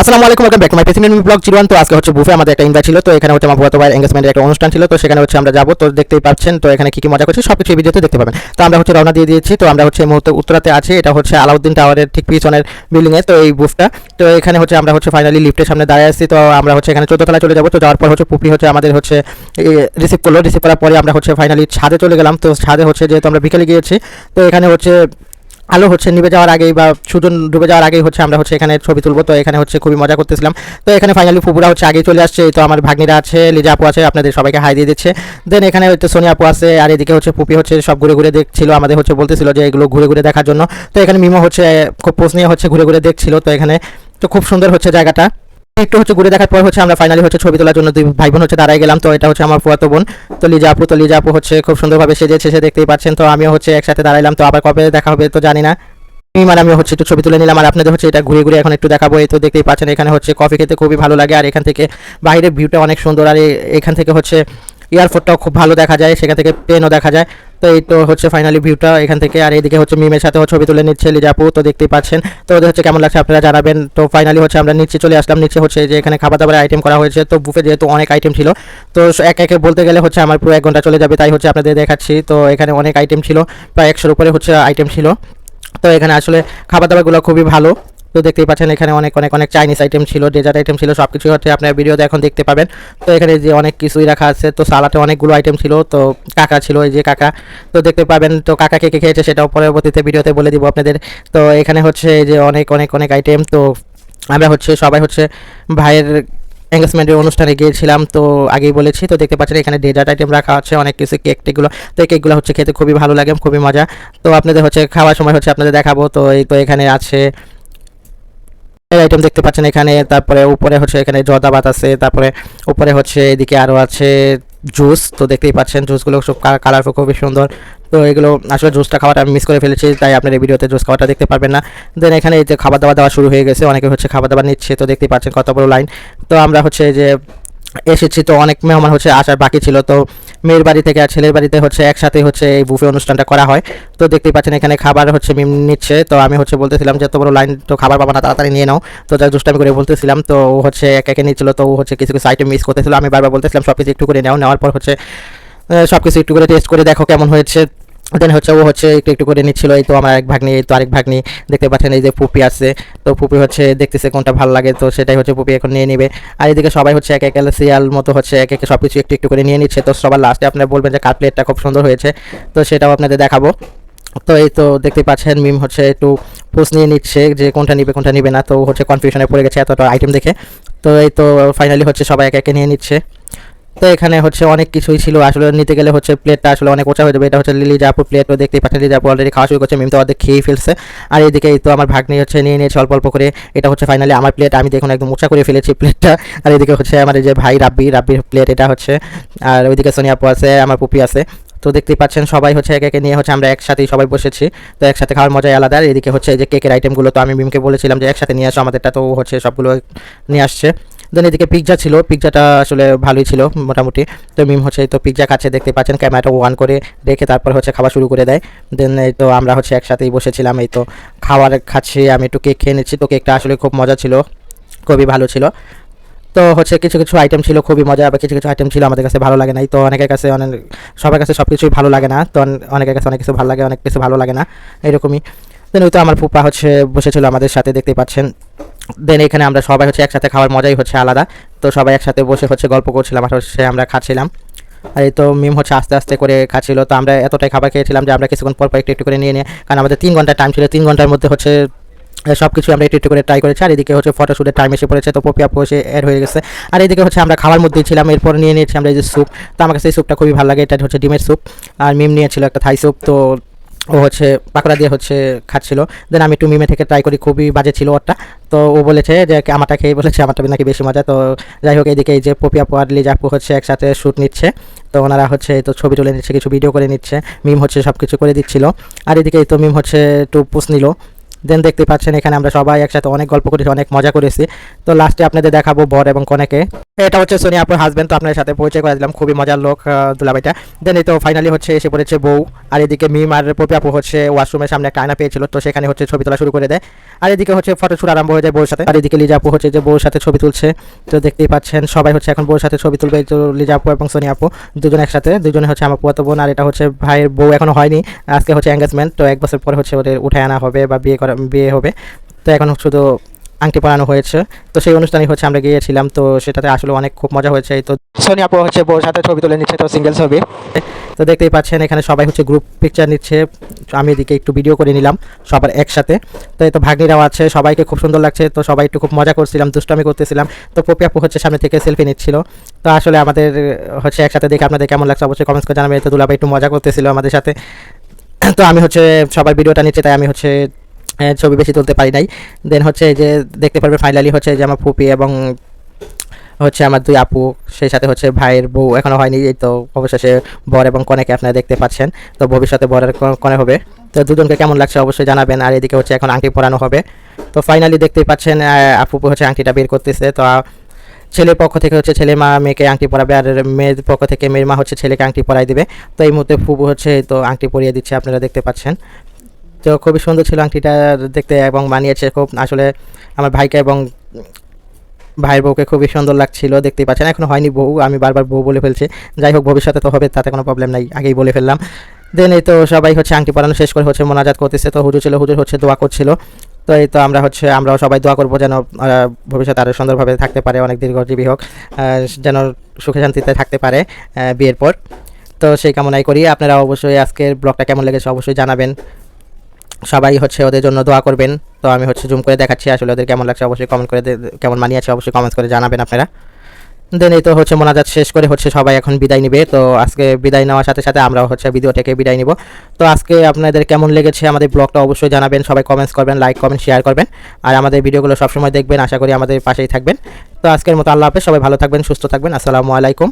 আসসালামু আলাইকুম welcome back my president blog zero তো আজকে হচ্ছে বুফে আমাদের একটা ইনভাইট ছিল, তো এখানে হচ্ছে আমার ভুয়াতো ভাইয়ের এঙ্গেজমেন্টের একটা অনুষ্ঠান ছিল, তো সেখানে হচ্ছে আমরা যাব, তো দেখতেই পাচ্ছেন, তো এখানে কি কি মজা করছি সব কিছু ভিডিওতে দেখতে পাবেন। তো আমরা হচ্ছে রওনা দিয়ে দিয়েছি, তো আমরা হচ্ছে এই মুহূর্তে উত্তরাতে আছি, এটা হচ্ছে আলাউদ্দিন টাওয়ারের ঠিক পিছনের বিল্ডিং এ, তো এই বুফটা তো এখানে হচ্ছে আমরা হচ্ছে ফাইনালি লিফটের সামনে দাঁড়িয়ে আসছি তো আমরা হচ্ছে এখানে চোদ্দ তলায় চলে যাব, তো যাওয়ার পর হচ্ছে পুপি হচ্ছে আমাদের হচ্ছে রিসিভ করল রিসিভ করার পরে আমরা হচ্ছে ফাইনালি ছাদে চলে গেলাম, তো ছাদে হচ্ছে যেহেতু আমরা বিকেলে গিয়েছি, তো এখানে হচ্ছে আলো হচ্ছে, নিভে যাওয়ার আগেই বা সূর্য ডুবে যাওয়ার আগেই হচ্ছে আমরা হচ্ছে এখানে ছবি তুলবো। তো এখানে হচ্ছে খুবই মজা করতেছিলাম। তো এখানে ফাইনালি ফুপুরা হচ্ছে আগেই চলে আসছে। তো আমার ভাগ্নিরা আছে, লিজা আপু আছে, আপনাদের সবাইকে হাই দিয়ে দিচ্ছে। দেন এখানে হচ্ছে সোনিয়া আপু আছে, আর এদিকে হচ্ছে পুপি হচ্ছে সব ঘুরে ঘুরে দেখছিল, আমাদের হচ্ছে বলতেছিল যে এগুলো ঘুরে ঘুরে দেখার জন্য। তো এখানে মিমো হচ্ছে খুব পোস্ট নিয়ে হচ্ছে ঘুরে ঘুরে দেখছিল। তো এখানে তো খুব সুন্দর হচ্ছে জায়গাটা। একটু হচ্ছে ঘুরে দেখার পর হচ্ছে আমরা ফাইনালি হচ্ছে ছবি তোলার জন্য দুই ভাই বোন হচ্ছে দাঁড়াই গেলাম। তো এটা হচ্ছে আমার ফুয়াতো বোন। তো লিজা আপু, তো লিজা আপু হচ্ছে খুব সুন্দরভাবে সেজেছে, সে দেখতেই পাচ্ছেন। তো আমিও হচ্ছে একসাথে দাঁড়াইলাম। তো আবার কবে দেখা হবে তো জানি না। মানে আমি হচ্ছে একটু ছবি তুলে নিলাম। আর আপনাদের হচ্ছে এটা ঘুরে ঘুরে এখন একটু দেখাবো। এই তো দেখতেই পাচ্ছেন এখানে হচ্ছে কফি খেতে খুবই ভালো লাগে। আর এখান থেকে বাইরের ভিউটা অনেক সুন্দর। আর এখান থেকে হচ্ছে এয়ারপোর্টটাও খুব ভালো দেখা যায়, সেখান থেকে প্লেনও দেখা যায়। তো এই তো হচ্ছে ফাইনালি ভিউটা এখান থেকে। আর এইদিকে হচ্ছে মিমের সাথেও ছবি তুলে নিচ্ছে লিজাপু, তো দেখতেই পাচ্ছেন। তো ওদের হচ্ছে কেমন লাগছে আপনারা জানাবেন। তো ফাইনালি হচ্ছে আমরা নিচে চলে আসলাম। নিচে হচ্ছে যে এখানে খাবার দাবারের আইটেম করা হয়েছে। তো বুফে যেহেতু অনেক আইটেম ছিল, তো এক একে বলতে গেলে হচ্ছে আমার পুরো এক ঘণ্টা চলে যাবে, তাই হচ্ছে আপনাদের দেখাচ্ছি। তো এখানে অনেক আইটেম ছিল, প্রায় একশোর উপরে হচ্ছে আইটেম ছিল। তো এখানে আসলে খাবার দাবারগুলো খুবই ভালো। তো দেখতেই পাচ্ছেন, এখানে অনেক অনেক অনেক চাইনিজ আইটেম ছিল ডেজার্ট আইটেম ছিল সব কিছু হচ্ছে আপনার ভিডিওতে এখন দেখতে পাবেন। তো এখানে যে অনেক কিছুই রাখা আছে, তো সালাতে অনেকগুলো আইটেম ছিল, তো কাকা ছিল এই যে কাকা। তো দেখতে পাবেন, তো কাকা কে কে খেয়েছে সেটাও পরবর্তীতে ভিডিওতে বলে দিব আপনাদের। তো এখানে হচ্ছে এই যে অনেক অনেক অনেক আইটেম তো আমরা হচ্ছে সবাই হচ্ছে ভাইয়ের এঙ্গেজমেন্টের অনুষ্ঠানে গিয়েছিলাম, তো আগেই বলেছি, তো দেখতে পাচ্ছেন এখানে ডেজার্ট আইটেম রাখা আছে, অনেক কিছু কেক টেকগুলো তো এই কেকগুলো হচ্ছে খেতে খুবই ভালো লাগে, খুবই মজা। তো আপনাদের হচ্ছে খাওয়ার সময় হচ্ছে আপনাদের দেখাবো, তো এই তো এখানে আছে আইটেম দেখতে পাচ্ছেন এখানে, তারপরে উপরে হচ্ছে এখানে জর্দা ভাত আছে, তারপরে উপরে হচ্ছে এদিকে আরও আছে জুস তো দেখতেই পাচ্ছেন জুসগুলো সব কালারফুল খুবই সুন্দর। তো এগুলো আসলে জুসটা খাওয়াটা আমি মিস করে ফেলেছি, তাই আপনার এই ভিডিওতে জুস খাওয়াটা দেখতে পারবেন না। দেন এখানে এই যে খাবার দাবার দেওয়া শুরু হয়ে গেছে, অনেকে হচ্ছে খাবার দাবার নিচ্ছে, তো দেখতেই পাচ্ছেন কত বড় লাইন তো আমরা হচ্ছে যে এসেছি তো অনেক মেহমান হচ্ছে আসার বাকি ছিল, তো মেয়ের বাড়ি থেকে আর ছেলের বাড়িতে হচ্ছে একসাথে হচ্ছে এই বুফে অনুষ্ঠানটা করা হয়। তো দেখতেই পাচ্ছেন এখানে খাবার হচ্ছে মিম নিচ্ছে, তো আমি হচ্ছে বলতেছিলাম যে বড় লাইন তো খাবার পাবো না, তাড়াতাড়ি নিয়ে নাও। তো যা দুষ্টামি করে বলতেছিলাম, তো ও হচ্ছে এক একে নিচ্ছিল, তো ও হচ্ছে কিছু কিছু আইটেম মিস করতেছিল। আমি বারবার বলতেছিলাম সব কিছু একটু করে নাও, নেওয়ার পর হচ্ছে সব কিছু একটু করে টেস্ট করে দেখো কেমন হয়েছে। দেন হচ্ছে ও হচ্ছে একটু একটু করে নিচ্ছিল, এই তো আমার এক ভাগ্নি, এই তো আরেক ভাগ্নি, দেখতে পাচ্ছেন এই যে পুপি আছে তো পুপি হচ্ছে দেখতেছে কোনটা ভালো লাগে, তো সেটাই হচ্ছে পুপি এখন নিয়ে নেবে। আর এদিকে সবাই হচ্ছে এক এক সিরিয়াল মতো হচ্ছে এক এক সব কিছু একটু একটু করে নিয়ে নিচ্ছে। তো সবার লাস্টে আপনারা বলবেন যে কার প্লেটটা খুব সুন্দর হয়েছে, তো সেটাও আপনাদের দেখাবো। তো এই তো দেখতে পাচ্ছেন মিম হচ্ছে একটু পোস্ট নিয়ে নিচ্ছে যে কোনটা নিবে কোনটা নিবে না, তো হচ্ছে কনফিউশনে পড়ে গেছে এতটা আইটেম দেখে। তো এই তো ফাইনালি হচ্ছে সবাই এক একে নিয়ে নিচ্ছে। তো এখানে হচ্ছে অনেক কিছুই ছিল। আসলে নিতে গেলে হচ্ছে প্লেটটা আসলে অনেক ওচা হয়ে যাবে। এটা হচ্ছে লিলি জাপুর প্লেট দেখতেই পাচ্ছেন লিলি জাপু অলরেডি খাওয়া শুরু করছে। মিম তো অর্ধেক ফেলছে। আর এদিকে তো আমার ভাগ্নি হচ্ছে নিয়ে নিয়েছে অল্প অল্প করে। এটা হচ্ছে ফাইনালি আমার প্লেট আমি দেখুন একদম উঁচা করে ফেলেছি প্লেটটা আর এদিকে হচ্ছে আমার যে ভাই রাব্বি, রাব্বির প্লেট এটা হচ্ছে। আর ওইদিকে সোনিয়া আপু আছে, আমার পুপি আছে। তো দেখতেই পাচ্ছেন সবাই হচ্ছে একে একে নিয়ে হচ্ছে আমরা একসাথেই সবাই বসেছি। তো একসাথে খাওয়ার মজাই আলাদা। আর এদিকে হচ্ছে যে কেকের আইটেমগুলো তো আমি মিমকে বলেছিলাম যে একসাথে নিয়ে আসো আমাদেরটা। তো হচ্ছে সবগুলো নিয়ে আসছে। দেন এদিকে পিৎজা ছিল। পিৎজাটা আসলে ভালোই ছিল, মোটামুটি। তো মিম হচ্ছে তো পিৎজা খাচ্ছে, দেখতে পাচ্ছেন ক্যামেরাটা ওয়ান করে রেখে তারপর হচ্ছে খাওয়া শুরু করে দেয়। দেন এই তো আমরা হচ্ছে একসাথেই বসেছিলাম, এই তো খাওয়ার খাচ্ছি, আমি একটু কেক খেয়ে নিচ্ছি। তো কেকটা আসলে খুব মজা ছিল, খুবই ভালো ছিল। তো হচ্ছে কিছু কিছু আইটেম ছিল, খুবই মজা, আবার কিছু কিছু আইটেম ছিল আমাদের কাছে ভালো লাগে নাই। তো অনেকের কাছে অনেক, সবার কাছে সব কিছুই ভালো লাগে না। তো অনেকের কাছে অনেক কিছু ভালো লাগে, অনেক কিছু ভালো লাগে না, এরকমই। দেন ওই তো আমার ফুপা হচ্ছে বসেছিল আমাদের সাথে, দেখতে পাচ্ছেন। দেন এখানে আমরা সবাই হচ্ছে একসাথে খাওয়ার মজাই হচ্ছে আলাদা। তো সবাই একসাথে বসে হচ্ছে গল্প করছিলাম, আর হচ্ছে আমরা খাচ্ছিলাম। আর এই তো মিম হচ্ছে আস্তে আস্তে করে খাচ্ছিল। তো আমরা এতটাই খাবার খেয়েছিলাম যে আমরা কিছুক্ষণ পর একটু একটু করে নিয়ে নিয়ে, কারণ আমাদের তিন ঘণ্টা টাইম ছিল। তিন ঘণ্টার মধ্যে হচ্ছে সব কিছু আমরা একটু একটু করে ট্রাই করেছি। আর এদিকে হচ্ছে ফটোশ্যুটের টাইম এসে পড়েছে। তো পপি আপু এসে এর হয়ে গেছে। আর এদিকে হচ্ছে আমরা খাওয়ার মধ্যেই ছিলাম। এরপর নিয়ে নিয়েছি আমরা এই যে স্যুপ তো আমার কাছে এই স্যুপটা খুবই ভালো লাগে। এটা হচ্ছে ডিমের স্যুপ আর মিম নিয়েছিল একটা থাই স্যুপ তো ও হচ্ছে পাকড়া দিয়ে হচ্ছে খাচ্ছিল। দেন আমি একটু মিমে থেকে ট্রাই করি, খুবই বাজে ছিল ওরটা। তো ও বলেছে যে আমারটা খেয়ে বলেছে, আমারটা নাকি বেশি মজা। তো যাই হোক এইদিকে এই যে পপিয়া পোয়ারলি জাপু হচ্ছে একসাথে শ্যুট নিচ্ছে। তো ওনারা হচ্ছে তো ছবি তুলে নিচ্ছে, কিছু ভিডিও করে নিচ্ছে। মিম হচ্ছে সব কিছু করে দিচ্ছিল। আর এদিকে তো মিম হচ্ছে একটু পুষ নিল। দেন দেখতে পাচ্ছেন এখানে আমরা সবাই একসাথে অনেক গল্প করেছি অনেক মজা করেছি। তো লাস্টে আপনাদের দেখাবো বর এবং কনেকে। এটা হচ্ছে সোনি আপুর হাজবেন্ড তো আপনার সাথে পরিচয় করে দিলাম খুবই মজার লোক আহ, দুলাভাইটা। দেন এই তো ফাইনালি হচ্ছে এসে পড়েছে বউ আর এদিকে মিম আর পপি আপু হচ্ছে ওয়াশরুমের সামনে একটা আয়না পেয়েছিল তো সেখানে হচ্ছে ছবি তোলা শুরু করে দেয়। আর এদিকে হচ্ছে ফটো শুট আরম্ভ হয়ে যায় বউর সাথে। আর এদিকে লিজা আপু হচ্ছে যে বউর সাথে ছবি তুলছে। তো দেখতেই পাচ্ছেন সবাই হচ্ছে এখন বউর সাথে ছবি তুলবে তো লিজা আপু এবং সোনি আপু দুজন একসাথে। দুজনে হচ্ছে আমার পুয়াতো বোন আর এটা হচ্ছে ভাইয়ের বউ এখনও হয়নি। আজকে হচ্ছে এঙ্গেজমেন্ট তো এক বছর পরে হচ্ছে ওদের উঠে আনা হবে বা বিয়ে করা বিয়ে হবে। তো এখন শুধু আংটি পরানো হয়েছে। তো সেই অনুষ্ঠানে হচ্ছে আমরা গিয়েছিলাম। তো সেটাতে আসলে অনেক খুব মজা হয়েছে। তো সোনি আপু হচ্ছে বউর সাথে ছবি তুলে নিচ্ছে, তো সিঙ্গেল ছবি। তো দেখতেই পাচ্ছেন, এখানে সবাই হচ্ছে গ্রুপ পিকচার নিচ্ছে। আমি এদিকে একটু ভিডিও করে নিলাম সবার একসাথে। তো এই তো ভাগ্নিরাও আছে, সবাইকে খুব সুন্দর লাগছে। তো সবাই একটু খুব মজা করছিলাম, দুষ্টামি করতেছিলাম। তো পপি আপু হচ্ছে সামনে থেকে সেলফি নিচ্ছিল। তো আসলে আমাদের হচ্ছে একসাথে দেখে আপনাদের কেমন লাগছে অবশ্যই কমেন্টস করে জানাবেন। তো দুলাভাই একটু মজা করতেছিল আমাদের সাথে। তো আমি হচ্ছে সবার ভিডিওটা নিচ্ছে, তাই আমি হচ্ছে ছবি বেশি তুলতে পারি নাই। দেন হচ্ছে যে দেখতে পারবে ফাইনালি হচ্ছে যে আমার ফুপি এবং হচ্ছে আমার দুই আপু, সেই সাথে হচ্ছে ভাইয়ের বউ এখনও হয়নি, এই তো অবশেষে বর এবং কনেকে আপনারা দেখতে পাচ্ছেন। তো ভবিষ্যতে বরের কনে হবে। তো দুজনকে কেমন লাগছে অবশ্যই জানাবেন, আর এদিকে হচ্ছে এখন আংটি পরানো হবে। তো ফাইনালি দেখতেই পাচ্ছেন আপু হচ্ছে আংটিটা বের করতেছে। তো ছেলের পক্ষ থেকে হচ্ছে ছেলে মা মেয়েকে আংটি পরাবে, আর মেয়ের পক্ষ থেকে মেয়ের মা হচ্ছে ছেলেকে আংটি পরাই দিবে। তো এই মুহূর্তে ফুবু হচ্ছে তো আংটি পরিয়ে দিচ্ছে, আপনারা দেখতে পাচ্ছেন। তো খুবই সুন্দর ছিল আংটিটা দেখতে এবং মানিয়েছে খুব আসলে আমার ভাইকে এবং ভাইয়ের বউকে খুবই সুন্দর লাগছিল, দেখতেই পাচ্ছেন। এখনও হয়নি বউ, আমি বারবার বউ বলে ফেলছি। যাই হোক, ভবিষ্যতে তো হবে, তাতে কোনো প্রবলেম নাই, আগেই বলে ফেললাম। দেন এই তো সবাই হচ্ছে আংটি পরানো শেষ করে হচ্ছে মোনাজাত করতেছে। তো হুজুর ছিল, হুজুর হচ্ছে দোয়া করছিল। তো এই তো আমরা হচ্ছে, আমরাও সবাই দোয়া করব যেন ভবিষ্যতে আরও সুন্দরভাবে থাকতে পারে, অনেক দীর্ঘজীবী হোক যেন সুখে শান্তিতে থাকতে পারে বিয়ের পর। তো সেই কামনাই করি। আপনারা অবশ্যই আজকের ব্লগটা কেমন লেগেছে অবশ্যই জানাবেন। সবাই হচ্ছে ওদের জন্য দোয়া করবেন। তো আমি হচ্ছে জুম করে দেখাচ্ছি আসলে ওদের কেমন লাগছে, অবশ্যই কমেন্ট করে কেমন মানিয়েছে, অবশ্যই কমেন্ট করে জানাবেন আপনারা। দেন এই তো হচ্ছে মোনাজাত শেষ করে হচ্ছে সবাই এখন বিদায় নিবে। তো আজকে বিদায় নেওয়ার সাথে সাথে আমরাও হচ্ছে ভিডিও থেকে বিদায় নিব। তো আজকে আপনাদের কেমন লেগেছে আমাদের ব্লগটা অবশ্যই জানাবেন, সবাই কমেন্টস করবেন লাইক কমেন্ট শেয়ার করবেন। আর আমাদের ভিডিওগুলো সবসময় দেখবেন, আশা করি আমাদের পাশেই থাকবেন। তো আজকের মতো আল্লাহ হাফেজ, সবাই ভালো থাকবেন, সুস্থ থাকবেন। আসসালামু আলাইকুম।